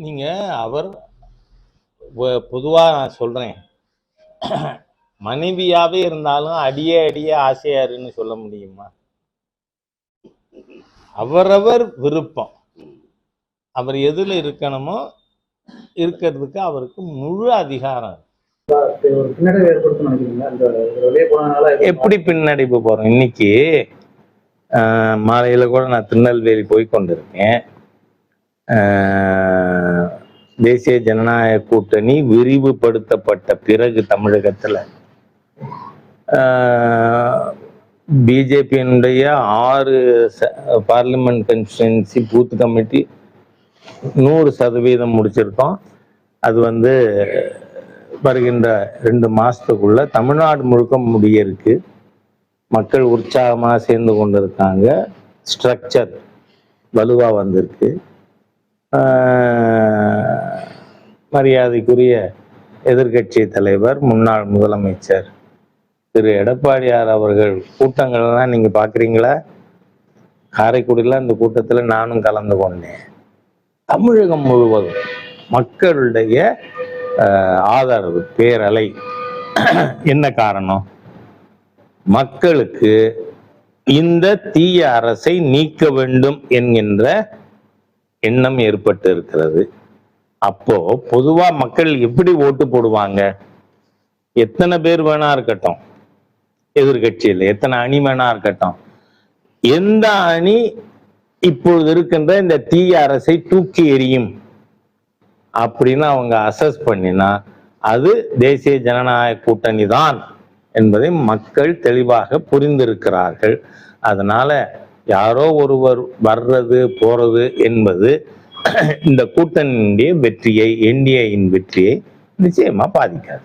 நீங்க அவர் பொதுவாக பொதுவா நான் சொல்றேன். மனைவியாவே இருந்தாலும் அடியே அடியே ஆசையாருன்னு சொல்ல முடியுமா? அவரவர் விருப்பம். அவர் எதுல இருக்கணுமோ இருக்கிறதுக்கு அவருக்கு முழு அதிகாரம். எப்படி பின்னடைவு போறோம்? இன்னைக்கு ஆஹ், மாலையில கூட நான் திருநெல்வேலி போய் கொண்டிருக்கேன். தேசிய ஜனநாயக கூட்டணி விரிவுபடுத்தப்பட்ட பிறகு தமிழகத்தில் பிஜேபியினுடைய ஆறு பார்லிமெண்ட் கன்ஸ்டிடுவன்சி பூத் கமிட்டி நூறு சதவீதம் முடிச்சிருக்கோம். அது வந்து வருகின்ற ரெண்டு மாதத்துக்குள்ள தமிழ்நாடு முழுக்க முடிய இருக்கு மக்கள் உற்சாகமாக சேர்ந்து கொண்டு இருக்காங்க ஸ்ட்ரக்சர் வலுவாக வந்திருக்கு. மரியாதைக்குரிய எதிர்க்கட்சி தலைவர் முன்னாள் முதலமைச்சர் திரு எடப்பாடியார் அவர்கள் கூட்டங்கள்லாம் நீங்கள் பார்க்குறீங்களா காரைக்குடியில் அந்த கூட்டத்தில் நானும் கலந்து கொண்டேன். தமிழகம் முழுவதும் மக்களுடைய ஆதரவு பேரலை என்ன காரணம்? மக்களுக்கு இந்த தீய அரசை நீக்க வேண்டும் என்கின்ற எண்ணம் ஏற்பட்டு இருக்கிறது அப்போ பொதுவா மக்கள் எப்படி ஓட்டு போடுவாங்க? எத்தனை பேர் வேணா இருக்கட்டும். எதிர்கட்சியில் எத்தனை அணி வேணா இருக்கட்டும். எந்த அணி இப்பொழுது இருக்கின்ற இந்த தீய அரசை தூக்கி எறியும்? அப்படின்னு அவங்க அசஸ் பண்ணினா அது தேசிய ஜனநாயக கூட்டணி தான் என்பதை மக்கள் தெளிவாக புரிந்திருக்கிறார்கள். அதனால யாரோ ஒருவர் வர்றது போறது என்பது இந்த கூட்டணியினுடைய வெற்றியை என்டிஏயின் வெற்றியை நிச்சயமா பாதிக்காது.